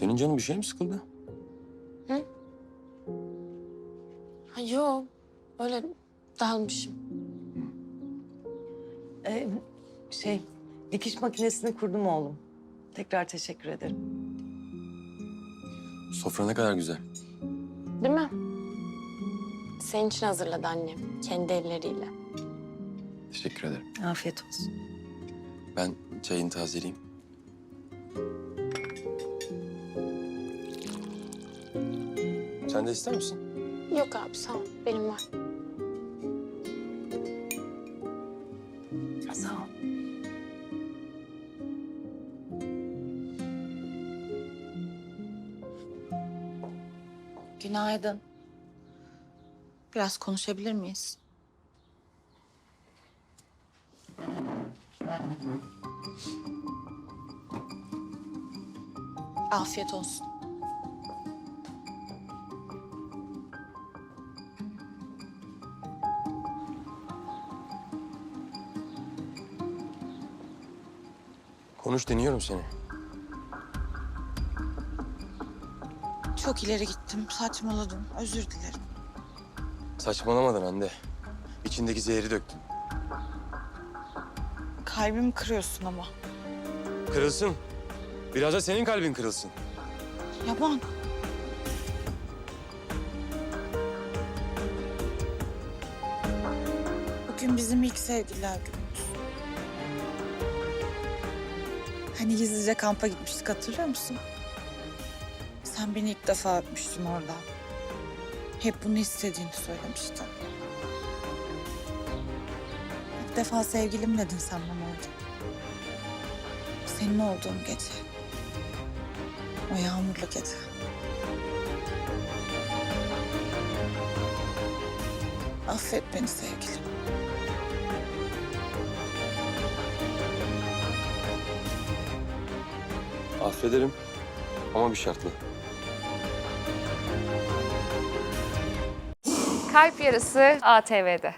Senin canın bir şey mi sıkıldı? Ha, yok. Öyle dalmışım. Ee, şey, dikiş makinesini kurdum oğlum. Tekrar teşekkür ederim. Sofra ne kadar güzel. Değil mi? Senin için hazırladı annem. Kendi elleriyle. Teşekkür ederim. Afiyet olsun. Ben çayını tazeleyeyim. Sen de ister misin? Yok abi sağ ol. Benim var. Sağ ol. Günaydın. Biraz konuşabilir miyiz? Afiyet olsun. Konuş dinliyorum seni. Çok ileri gittim, saçmaladım. Özür dilerim. Saçmalamadın Hande. İçindeki zehri döktün. Kalbimi kırıyorsun ama. Kırılsın. Biraz da senin kalbin kırılsın. Yaman. Bugün bizim ilk sevgililer günümüz. Hani gizlice kampa gitmiştik hatırlıyor musun? Sen beni ilk defa öpmüştün orada. Hep bunu istediğini söylemiştin. İlk defa sevgilim dedin sen bana orada. Senin olduğum gece. O yağmurlu gece. Affet beni sevgilim. Affederim ama bir şartla. Kalp Yarısı ATV'de.